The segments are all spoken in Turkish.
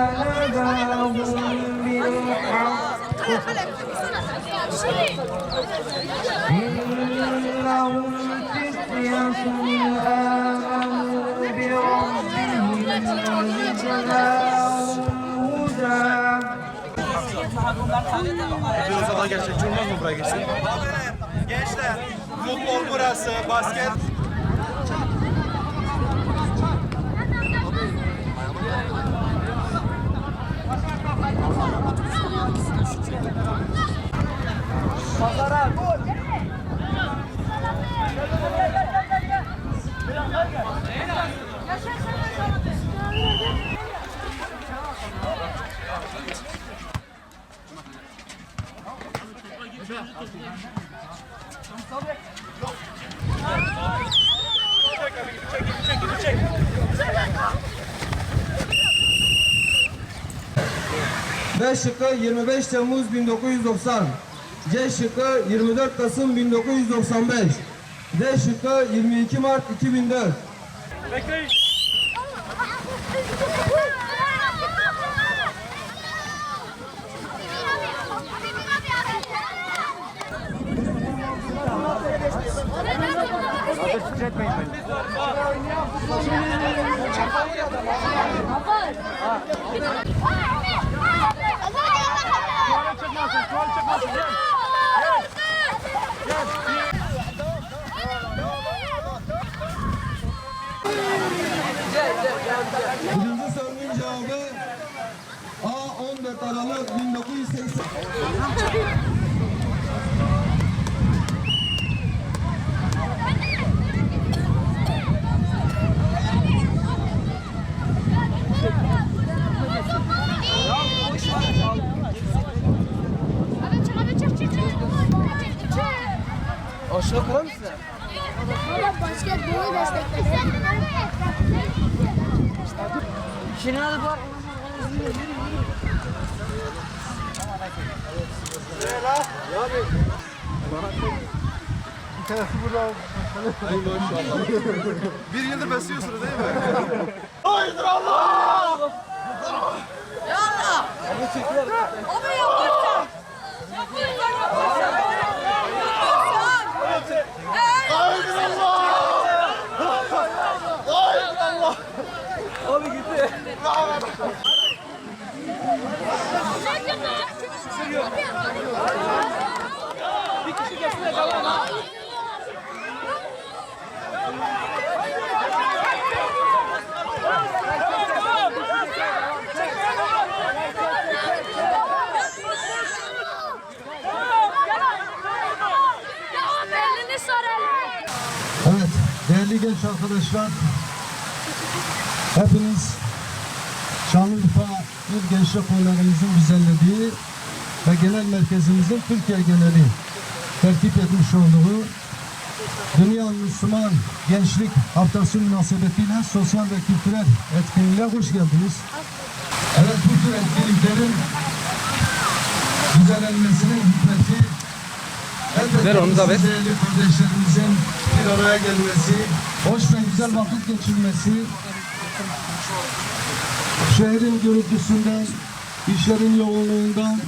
نباهم بالحق إنهم فتية آمنوا بربهم وزدناهم هدى Hepiniz kadar gerçekçi olmaz mı buraya geçsin? Gençler, futbol burası, basket. B şıkkı 25 Temmuz 1990. C şıkkı 24 Kasım 1995. D şıkkı 22 Mart 2004. Birinci Bir yıldır besliyorsunuz değil mi? Ya o belini soralım. Evet, değerli genç arkadaşlar, hepiniz Şanlıurfa İl Gençlik Kollarımızın düzenlediği ve genel merkezimizin Türkiye geneli tertip etmiş olduğu Dünya Müslüman Gençlik Haftası münasebetiyle sosyal ve kültürel etkinliğe hoş geldiniz. Evet, bu tür etkinliklerin düzenlenmesinin hikmeti Ver onu da ver. Kardeşlerimizin bir araya gelmesi, hoş ve güzel vakit geçirmesi, şehrin gürültüsünden, işlerin yoğunluğundan,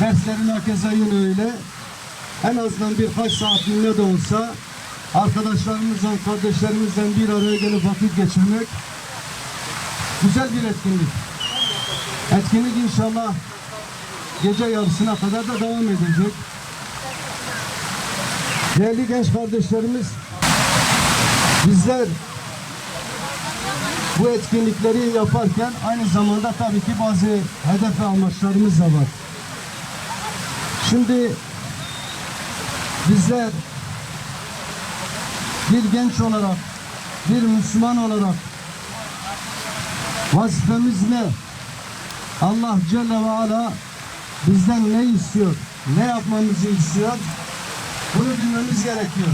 derslerin herkese yine öyle, en azından birkaç saatliğine de olsa arkadaşlarımızla, kardeşlerimizle bir araya gelip vakit geçirmek güzel bir etkinlik. Etkinlik inşallah gece yarısına kadar da devam edecek. Değerli genç kardeşlerimiz, bizler bu etkinlikleri yaparken aynı zamanda tabii ki bazı hedef ve amaçlarımız da var. Şimdi bizler bir genç olarak, bir Müslüman olarak vazifemiz ne? Allah Celle ve Ala bizden ne istiyor? Ne yapmamızı istiyor? Bunu bilmemiz gerekiyor.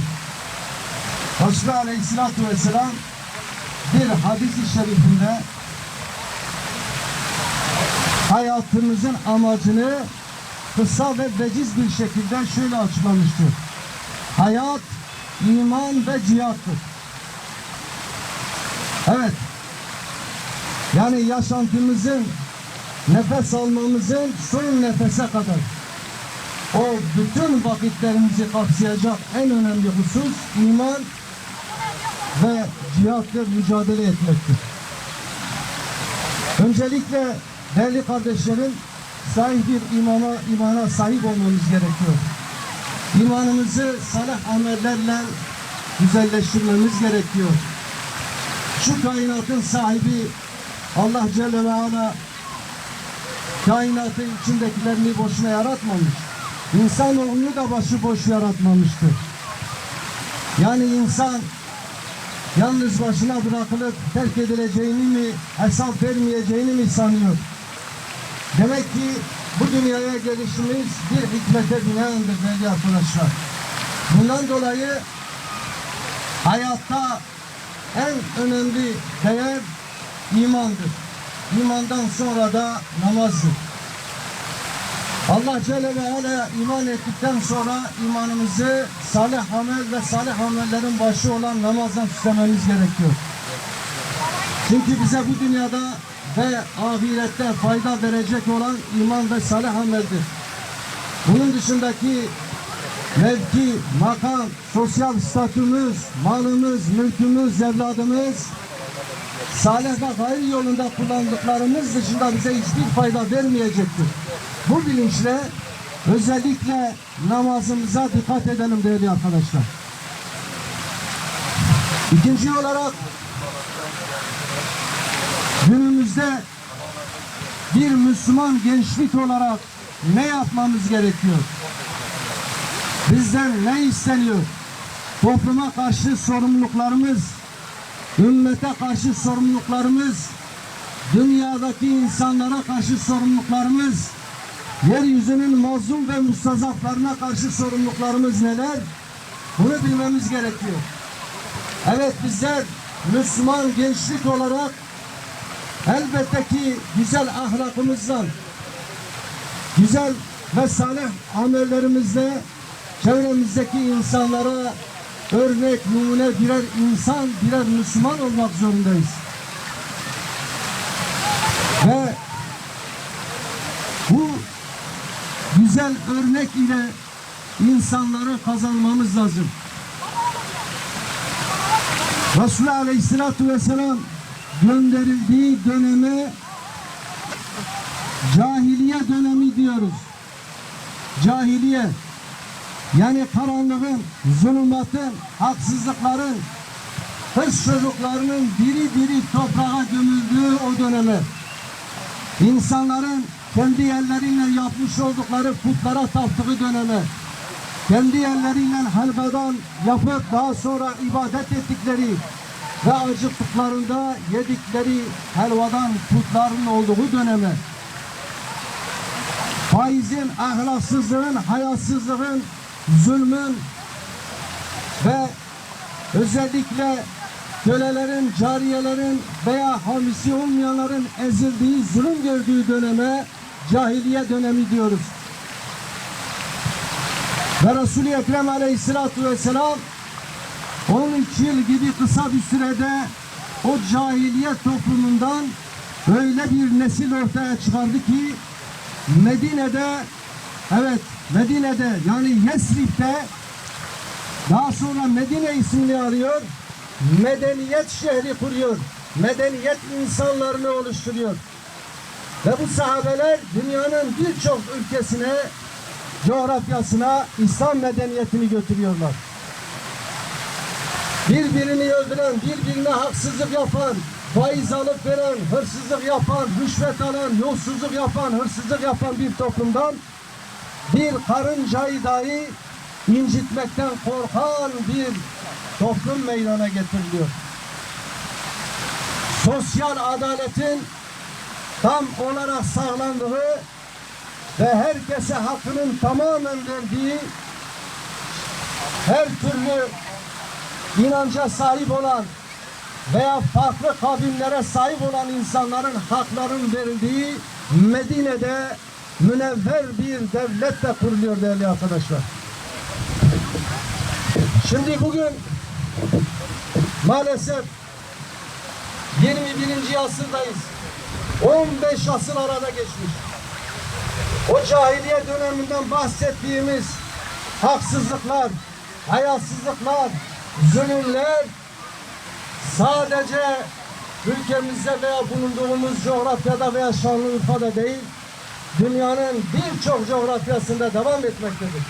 Resulü Aleyhisselatü Vesselam bir hadis-i şerifinde hayatımızın amacını kısa ve veciz bir şekilde şöyle açıklamıştır. Hayat, iman ve cihattır. Evet. Yani yaşantımızın, nefes almamızın son nefese kadar o bütün vakitlerimizi kapsayacak en önemli husus iman ve cihattır, mücadele etmektir. Öncelikle değerli kardeşlerim sahih bir imana, imana sahip olmamız gerekiyor. İmanımızı salih amellerle güzelleştirmemiz gerekiyor. Şu kainatın sahibi Allah Celle ve Ala kainatın içindekilerini boşuna yaratmamış. İnsanoğlunu da başıboş yaratmamıştır. Yani insan yalnız başına bırakılıp terk edileceğini mi, hesap vermeyeceğini mi sanıyor? Demek ki bu dünyaya gelişimiz bir hikmete binaendir değerli arkadaşlar. Bundan dolayı hayatta en önemli değer imandır. İmandan sonra da namazdır. Allah Celle ve Ala'ya iman ettikten sonra imanımızı salih amel ve salih amellerin başı olan namazdan süslememiz gerekiyor. Çünkü bize bu dünyada ve ahirette fayda verecek olan iman ve salih ameldir. Bunun dışındaki mevki, makam, sosyal statümüz, malımız, mülkümüz, evladımız salih ve hayır yolunda kullandıklarımız dışında bize hiçbir fayda vermeyecektir. Bu bilinçle özellikle namazımıza dikkat edelim değerli arkadaşlar. İkinci olarak günümüzde bir Müslüman gençlik olarak ne yapmamız gerekiyor? Bizden ne isteniyor? Topluma karşı sorumluluklarımız, ümmete karşı sorumluluklarımız, dünyadaki insanlara karşı sorumluluklarımız, yeryüzünün mazlum ve mustazaflarına karşı sorumluluklarımız neler? Bunu bilmemiz gerekiyor. Evet bizler Müslüman gençlik olarak elbette ki güzel ahlakımızdan, güzel ve salih amellerimizle çevremizdeki insanlara örnek, numune birer insan, birer Müslüman olmak zorundayız. Ve bu güzel örnek ile insanları kazanmamız lazım. Resulullah Aleyhisselatü Vesselam gönderildiği döneme cahiliye dönemi diyoruz. Cahiliye yani karanlığın, zulümatın, haksızlıkların, kız çocuklarının diri diri toprağa gömüldüğü o döneme insanların kendi elleriyle yapmış oldukları putlara taptığı döneme kendi elleriyle helvadan yapıp daha sonra ibadet ettikleri ve acıktıklarında yedikleri helvadan putların olduğu döneme faizin, ahlaksızlığın, hayasızlığın, zulmün ve özellikle kölelerin, cariyelerin veya hamisi olmayanların ezildiği, zulüm gördüğü döneme cahiliye dönemi diyoruz. Ve Resul-i Ekrem Aleyhisselatü Vesselam 13 yıl gibi kısa bir sürede o cahiliye toplumundan öyle bir nesil ortaya çıkardı ki Medine'de evet Medine'de yani Yesrib'de daha sonra Medine ismini arıyor medeniyet şehri kuruyor medeniyet insanlarını oluşturuyor ve bu sahabeler dünyanın birçok ülkesine coğrafyasına İslam medeniyetini götürüyorlar. Birbirini öldüren, birbirine haksızlık yapan, faiz alıp veren, hırsızlık yapan, rüşvet alan, yolsuzluk yapan, hırsızlık yapan bir toplumdan bir karıncayı dahi incitmekten korkan bir toplum meydana getiriliyor. Sosyal adaletin tam olarak sağlandığı ve herkese hakkının tamamen verdiği her türlü inanca sahip olan veya farklı kavimlere sahip olan insanların hakların verildiği Medine'de münevver bir devlet de kuruluyor değerli arkadaşlar. Şimdi bugün maalesef 21. asırdayız. 15 asır arada geçmiş. O cahiliye döneminden bahsettiğimiz haksızlıklar, hayasızlıklar, zulümler sadece ülkemizde veya bulunduğumuz coğrafyada veya Şanlıurfa'da değil, dünyanın birçok coğrafyasında devam etmektedir.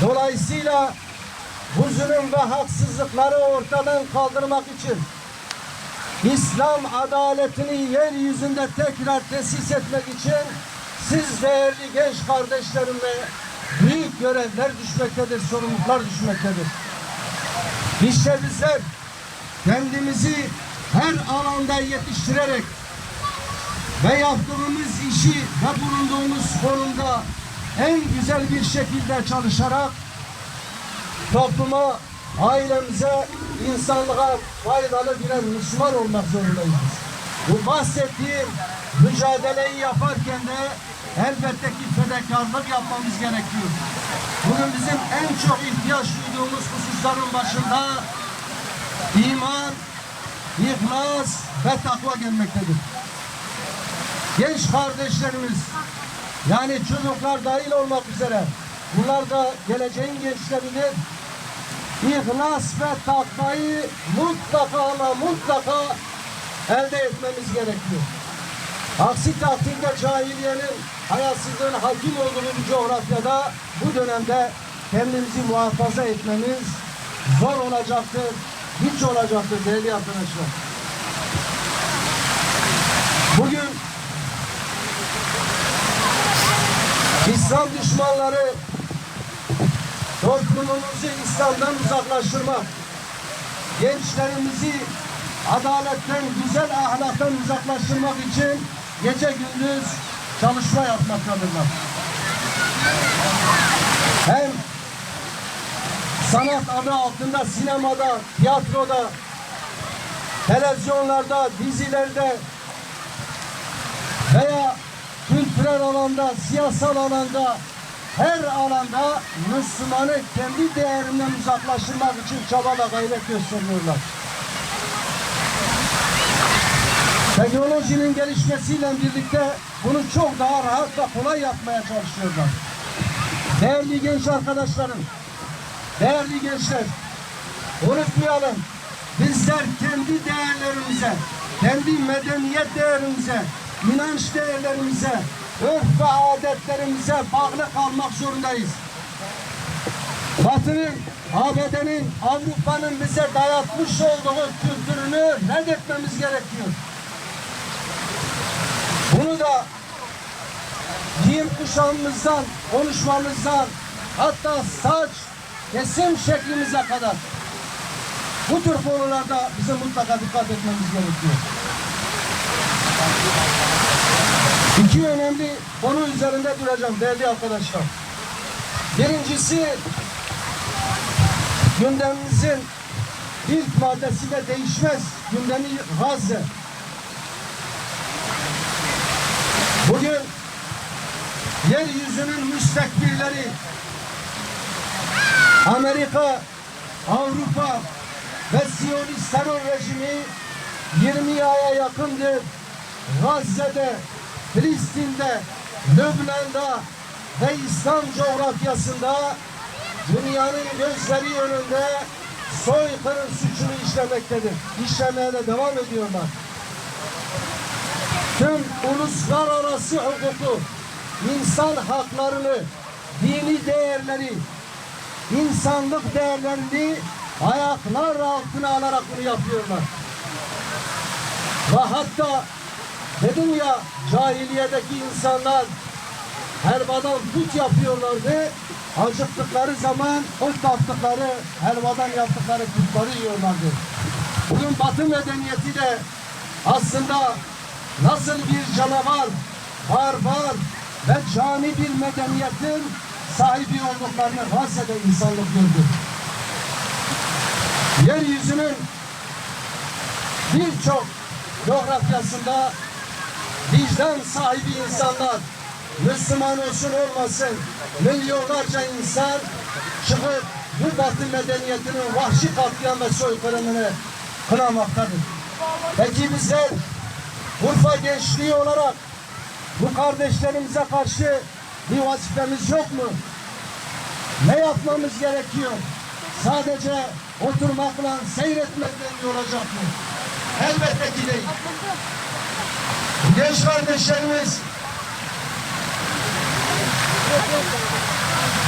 Dolayısıyla bu zulüm ve haksızlıkları ortadan kaldırmak için İslam adaletini yeryüzünde tekrar tesis etmek için siz değerli genç kardeşlerimle büyük görevler düşmektedir, sorumluluklar düşmektedir. İşte bizler kendimizi her alanda yetiştirerek ve yaptığımız işi ve bulunduğumuz konumda en güzel bir şekilde çalışarak topluma, ailemize, insanlığa faydalı birer Müslüman olmak zorundayız. Bu bahsettiğim mücadeleyi yaparken de elbette ki fedakarlık yapmamız gerekiyor. Bugün bizim en çok ihtiyaç duyduğumuz hususların başında iman, ihlas ve takva gelmektedir. Genç kardeşlerimiz yani çocuklar dahil olmak üzere bunlar da geleceğin gençleridir. İhlas ve takvayı mutlaka ama mutlaka elde etmemiz gerekiyor. Aksi takdirde cahiliyenin, hayasızlığın hakim olduğu bir coğrafyada bu dönemde kendimizi muhafaza etmemiz zor olacaktır, hiç olacaktır değerli arkadaşlar. Bugün İslam düşmanları toplumumuzu İslam'dan uzaklaştırmak, gençlerimizi adaletten, güzel ahlaktan uzaklaştırmak için gece gündüz çalışma yapmaktadırlar. Hem sanat adı altında sinemada, tiyatroda, televizyonlarda, dizilerde veya kültürel alanda, siyasal alanda, her alanda Müslümanı kendi değerinden uzaklaştırmak için çaba ve gayret gösteriyorlar. Teknolojinin gelişmesiyle birlikte bunu çok daha rahat ve kolay yapmaya çalışıyorlar. Değerli genç arkadaşlarım, değerli gençler, unutmayalım. Bizler kendi değerlerimize, kendi medeniyet değerimize, inanç değerlerimize, örf ve adetlerimize bağlı kalmak zorundayız. Batı'nın, ABD'nin, Avrupa'nın bize dayatmış olduğu kültürünü reddetmemiz gerekiyor. Bunu da giyim kuşamımızdan, konuşmamızdan, hatta saç, kesim şeklimize kadar bu tür konularda bizim mutlaka dikkat etmemiz gerekiyor. İki önemli konu üzerinde duracağım değerli arkadaşlar. Birincisi gündemimizin ilk maddesi de değişmez. Gündemi Gazze. Bugün yeryüzünün müstekbirleri Amerika, Avrupa ve Siyonist terör rejimi 20 aya yakındır Gazze'de, Filistin'de, Lübnan'da ve İslam coğrafyasında dünyanın gözleri önünde soykırım suçunu işlemektedir. İşlemeye de devam ediyorlar. Tüm uluslararası hukuku, insan haklarını, dini değerleri, insanlık değerlerini ayaklar altına alarak bunu yapıyorlar. Ve hatta dedim ya cahiliyedeki insanlar helvadan put yapıyorlardı. Acıktıkları zaman o tattıkları helvadan yaptıkları putları yiyorlardı. Bugün Batı medeniyeti de aslında nasıl bir canavar, barbar ve cani bir medeniyetin sahibi olduklarını Gazze'de insanlık gördü. Yeryüzünün birçok coğrafyasında vicdan sahibi insanlar Müslüman olsun olmasın milyonlarca insan çıkıp bu batı medeniyetinin vahşi katliam ve soykırımını kınamaktadır. Peki bizler Urfa gençliği olarak bu kardeşlerimize karşı bir vazifemiz yok mu? Ne yapmamız gerekiyor? Sadece oturmakla, seyretmekle olacak mı? Elbette ki değil. Genç kardeşlerimiz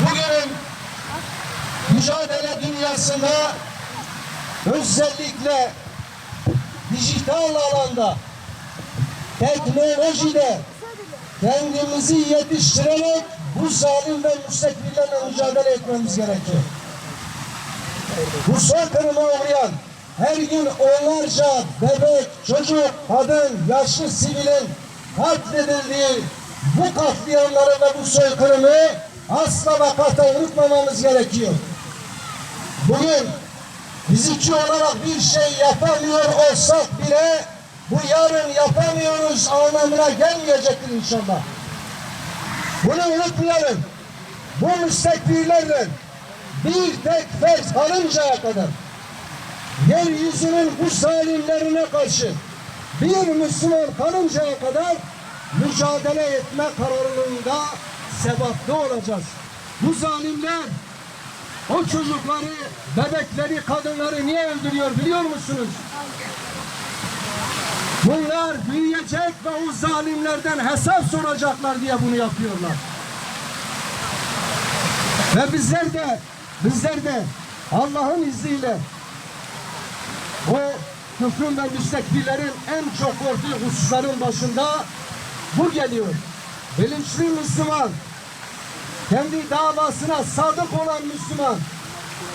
bugünün mücadele dünyasında özellikle dijital alanda teknolojide kendimizi yetiştirerek bu zalim ve müstekbirlerle mücadele etmemiz gerekiyor. Bu soykırıma uğrayan her gün onlarca bebek, çocuk, kadın, yaşlı sivilin katledildiği bu katliamları ve bu soykırımı asla ve kata unutmamamız gerekiyor. Bugün fiziki olarak bir şey yapamıyor olsak bile bu yarın yapamıyoruz anlamına gelmeyecektir inşallah. Bunu unutmayalım. Bu müstekbirlerle bir tek fers kalıncaya kadar yeryüzünün bu zalimlerine karşı bir Müslüman kalıncaya kadar mücadele etme kararlılığında sebatlı olacağız. Bu zalimler o çocukları, bebekleri, kadınları niye öldürüyor biliyor musunuz? Bunlar büyüyecek ve o zalimlerden hesap soracaklar diye bunu yapıyorlar. Ve bizler de bizler de Allah'ın izniyle o küfrün ve müstekbirlerin en çok korktuğu hususların başında bu geliyor. Bilinçli Müslüman, kendi davasına sadık olan Müslüman,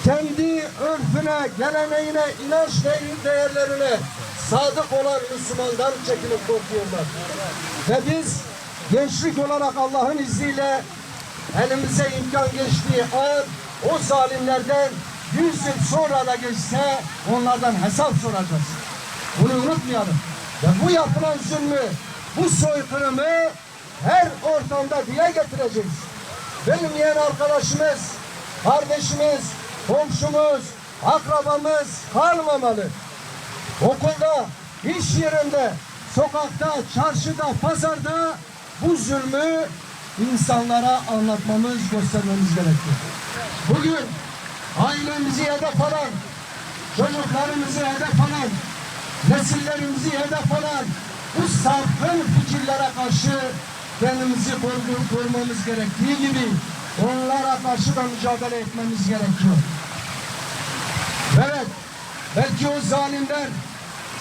kendi örfüne, geleneğine, inanç değer- değerlerine sadık olan Müslümandan çekinip korkuyorlar. Ve biz gençlik olarak Allah'ın izniyle elimize imkan geçtiği an o zalimlerden yüz yıl sonra da geçse onlardan hesap soracağız. Bunu unutmayalım. Ve bu yapılan zulmü, bu soykırımı her ortamda dile getireceğiz. Bilmeyen arkadaşımız, kardeşimiz, komşumuz, akrabamız kalmamalı. Okulda, iş yerinde, sokakta, çarşıda, pazarda bu zulmü insanlara anlatmamız, göstermemiz gerekiyor. Bugün ailemizi hedef alan, çocuklarımızı hedef alan, nesillerimizi hedef alan bu sapkın fikirlere karşı kendimizi koru- korumamız gerektiği gibi onlara karşı da mücadele etmemiz gerekiyor. Evet, belki o zalimler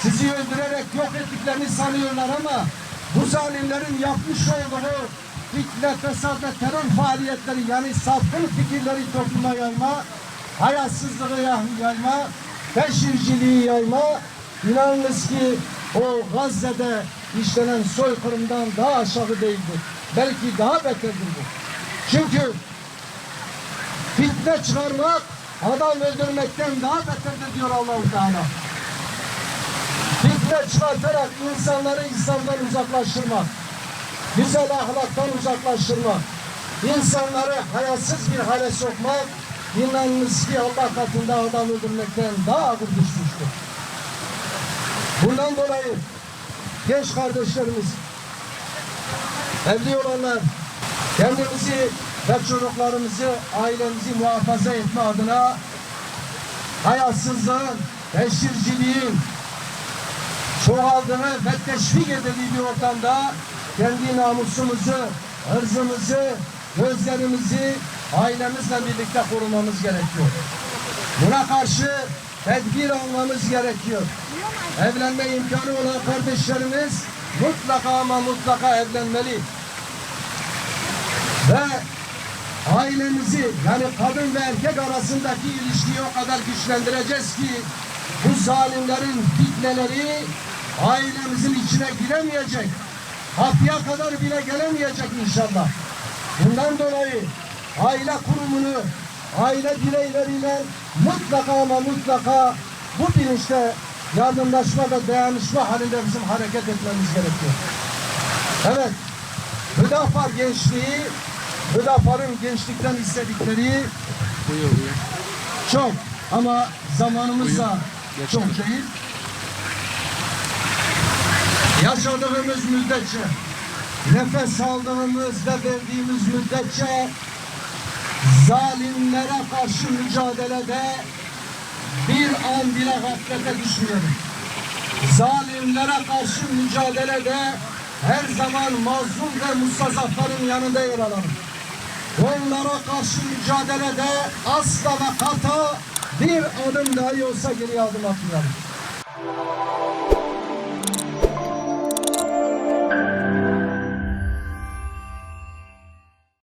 sizi öldürerek yok ettiklerini sanıyorlar ama bu zalimlerin yapmış olduğu fitne, fesat ve terör faaliyetleri yani sapkın fikirleri topluma yayma, hayasızlığı yayma, beşirciliği yayma, inanınız ki o Gazze'de işlenen soykırımdan daha aşağı değildir. Belki daha beterdir bu. Çünkü fitne çıkarmak adam öldürmekten daha beterdir diyor Allahu Teala. Fitne çıkartarak insanları İslam'dan uzaklaştırmak, güzel ahlaktan uzaklaştırmak, insanları hayasız bir hale sokmak, inanınız ki Allah katında adam öldürmekten daha ağır düşmüştür. Bundan dolayı genç kardeşlerimiz, evli olanlar, kendimizi ve çocuklarımızı, ailemizi muhafaza etme adına hayasızlığın, teşhirciliğin çoğaldığını ve teşvik edildiği bir ortamda kendi namusumuzu, hırzımızı, gözlerimizi ailemizle birlikte korumamız gerekiyor. Buna karşı tedbir almamız gerekiyor. Evlenme imkanı olan kardeşlerimiz mutlaka ama mutlaka evlenmeli. Ve ailemizi yani kadın ve erkek arasındaki ilişkiyi o kadar güçlendireceğiz ki bu zalimlerin fitneleri ailemizin içine giremeyecek. Kapıya kadar bile gelemeyecek inşallah. Bundan dolayı aile kurumunu aile bireyleriyle mutlaka ama mutlaka bu bilinçte yardımlaşma ve dayanışma halinde bizim hareket etmemiz gerekiyor. Evet, Hüdapar gençliği, Hüdapar'ın gençlikten istedikleri çok ama zamanımız da çok değil. yaşadığımız müddetçe, nefes aldığımız ve verdiğimiz müddetçe zalimlere karşı mücadelede bir an bile gaflete düşmeyelim. Zalimlere karşı mücadelede her zaman mazlum ve mustazafların yanında yer alalım. Onlara karşı mücadelede asla ve kata bir adım dahi olsa geri adım atmayalım.